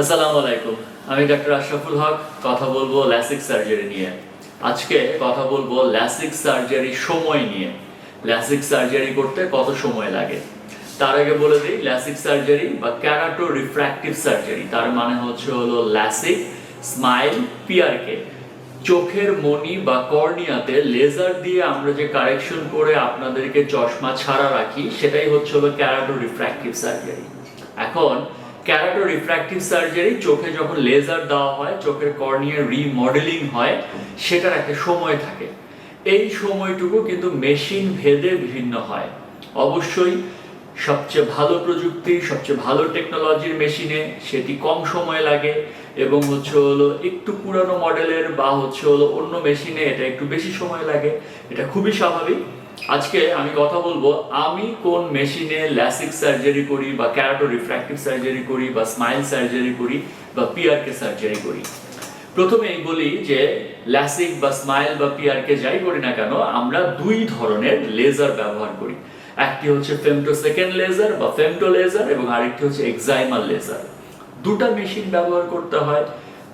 আসসালামু আলাইকুম। আমি ডাক্তার আশরাফুল হক, কথা বলব ল্যাসিক সার্জারি নিয়ে। আজকে কথা বলব ল্যাসিক সার্জারি সময় নিয়ে। ল্যাসিক সার্জারি করতে কত সময় লাগে? তার আগে বলে দিই, ল্যাসিক সার্জারি বা ক্যারাটো রিফ্র্যাক্টিভ সার্জারি, তার মানে হচ্ছে হলো ল্যাসিক স্মাইল পিআরকে। চোখের মনি বা কর্নিয়াতে লেজার দিয়ে আমরা যে কারেকশন করে আপনাদেরকে চশমা ছাড়া রাখি, সেটাই হচ্ছে হলো ক্যারাটো রিফ্র্যাক্টিভ সার্জারি। এখন ক্যারাটো রিফ্র্যাক্টিভ সার্জারি, চোখে যখন লেজার দেওয়া হয়, চোখের কর্নিয়ার রিমডেলিং হয়, সেটার একটা সময় থাকে। এই সময়টুকু কিন্তু মেশিন ভেদে বিভিন্ন হয়। অবশ্যই সবচেয়ে ভালো প্রযুক্তি, সবচেয়ে ভালো টেকনোলজির মেশিনে সেটি কম সময় লাগে এবং হচ্ছে হলো একটু পুরানো মডেলের বা হচ্ছে হলো অন্য মেশিনে এটা একটু বেশি সময় লাগে। এটা খুবই স্বাভাবিক। আজকে আমি কথা বলব, আমি কোন মেশিনে ল্যাসিক সার্জারি করি বা ক্যারাটো রিফ্র্যাক্টিভ সার্জারি করি বা স্মাইল সার্জারি করি বা পিআরকে সার্জারি করি? প্রথমেই বলি যে ল্যাসিক বা স্মাইল বা পিআরকে যাই করি না কেন, আমরা দুই ধরনের লেজার ব্যবহার করি। একটি হচ্ছে ফেমটো সেকেন্ড লেজার বা ফেমটো লেজার এবং আরেকটি হচ্ছে এক্সাইমাল লেজার। দুটা মেশিন ব্যবহার করতে হয়,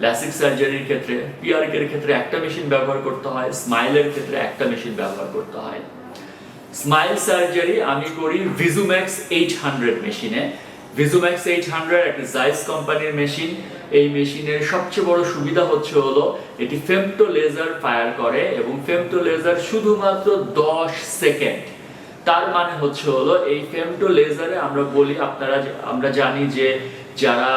ল্যাসিক সার্জারির ক্ষেত্রে, পিআরকের ক্ষেত্রে একটা মেশিন ব্যবহার করতে হয়, স্মাইলের ক্ষেত্রে একটা মেশিন ব্যবহার করতে হয়। স্মাইল সার্জারি আমি করি ভিজুম্যাক্স এইট হান্ড্রেড মেশিনে। ভিজুম্যাক্স এইট হান্ড্রেড একটা জাইস কোম্পানির মেশিন। এই মেশিনের সবচেয়ে বড় সুবিধা হচ্ছে হলো, এটি ফেমটো লেজার ফায়ার করে এবং ফেমটো লেজার শুধুমাত্র দশ সেকেন্ড তার মানে হচ্ছে হলো, এই ফেমটো লেজারে আমরা বলি, আপনারা আমরা জানি যে যারা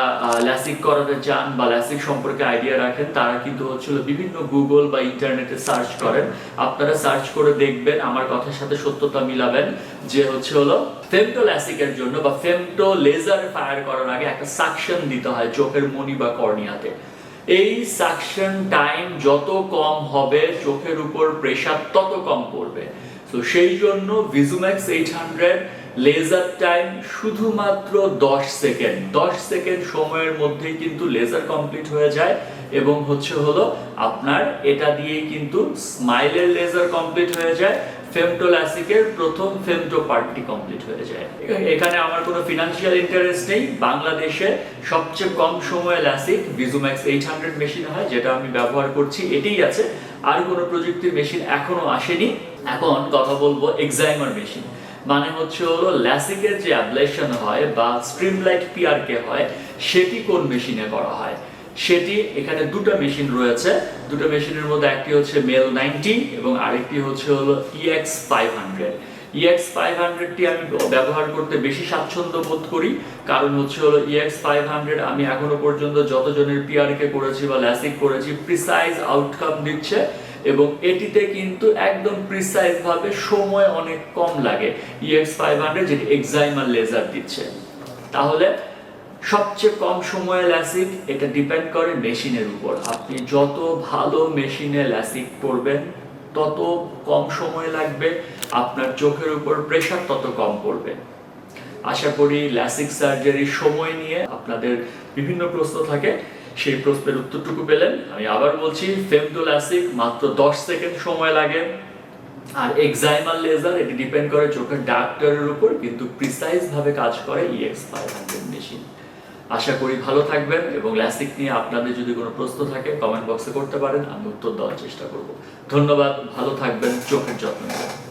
ল্যাসিক করাতে চান বা ল্যাসিক সম্পর্কে আইডিয়া রাখেন, তারা কিন্তু হচ্ছে হলো বিভিন্ন গুগল বা ইন্টারনেটে সার্চ করেন। আপনারা সার্চ করে দেখবেন, আমার কথার সাথে সত্যতা মিলাবেন, যে হচ্ছে হলো ফেমটো ল্যাসিকের জন্য বা ফেমটো লেজার ফায়ার করার আগে একটা সাকশন দিতে হয় চোখের মনি বা কর্নিয়াতে। এই সাকশন টাইম যত কম হবে, চোখের উপর প্রেসার তত কম পড়বে। তো সেই জন্য VisuMax eight hundred laser time শুধুমাত্র দশ সেকেন্ড দশ সেকেন্ড সময়ের মধ্যেই কিন্তু লেজার কমপ্লিট হয়ে যায় এবং হচ্ছে হলো আপনার এটা দিয়েই কিন্তু স্মাইলের লেজার কমপ্লিট হয়ে যায় ফেমটোল্যাসিকের প্রথম ফেমটো পার্টটি কমপ্লিট হয়ে যায়। এখানে আমার কোনো ফিনান্সিয়াল ইন্টারেস্ট নেই। বাংলাদেশে সবচেয়ে কম সময়ে LASIK VisuMax eight hundred machine হয়, যেটা আমি ব্যবহার করছি, এটাই আছে। আর কোনো প্রযুক্তির মেশিন এখনও আসেনি। এখন কথা বলব এক্সাইমার মেশিন মানে হচ্ছে হলো ল্যাসিকের যে অ্যাবলেশন হয় বা স্ট্রিমলাইট পিআরকে হয়, সেটি কোন মেশিনে করা হয়? সেটি এখানে দুটো মেশিন রয়েছে। দুটো মেশিনের মধ্যে একটি হচ্ছে মেল নাইনটি এবং আরেকটি হচ্ছে হলো EX five hundred EX five হান্ড্রেডটি আমি ব্যবহার করতে বেশি স্বাচ্ছন্দ্য বোধ করি, কারণ হচ্ছে হলো ইএক্স ফাইভ হান্ড্রেড আমি এখনও পর্যন্ত যতজনের পিআরকে করেছি বা ল্যাসিক করেছি প্রিসাইজ আউটকাম দিচ্ছে। এবং এটিতে কিন্তু একদম প্রিসাইজ ভাবে সময় অনেক কম লাগে। ইএক্স ফাইভ হান্ড্রেড যেটি এক্সাইমার লেজার দিচ্ছে। তাহলে সবচেয়ে কম সময়ে ল্যাসিক এটা ডিপেন্ড করে মেশিনের উপর। আপনি যত ভালো মেশিনে ল্যাসিক করবেন, তত কম সময় লাগবে, আপনার চোখের উপর প্রেশার তত কম পড়বে। আশা করি ল্যাসিক সার্জারির সময় নিয়ে আপনাদের বিভিন্ন প্রশ্ন থাকে। সেই প্রশ্নের উত্তরটুকু পেলেন। আমি আবার বলছি ফেমটো ল্যাসিক মাত্র দশ সেকেন্ড সময় লাগে। আর এক্সাইমাল লেজার এটি ডিপেন্ড করে চোখের ডাক্তারের উপর, কিন্তু প্রিসাইজ ভাবে কাজ করে ইএক্স ফাইভ হান্ড্রেড মেশিন আশা করি ভালো থাকবেন এবং ল্যাসিক নিয়ে আপনাদের যদি কোনো প্রশ্ন থাকে কমেন্ট বক্সে করতে পারেন, আমি উত্তর দেওয়ার চেষ্টা করব। ধন্যবাদ, ভালো থাকবেন, চোখের যত্ন নেবেন।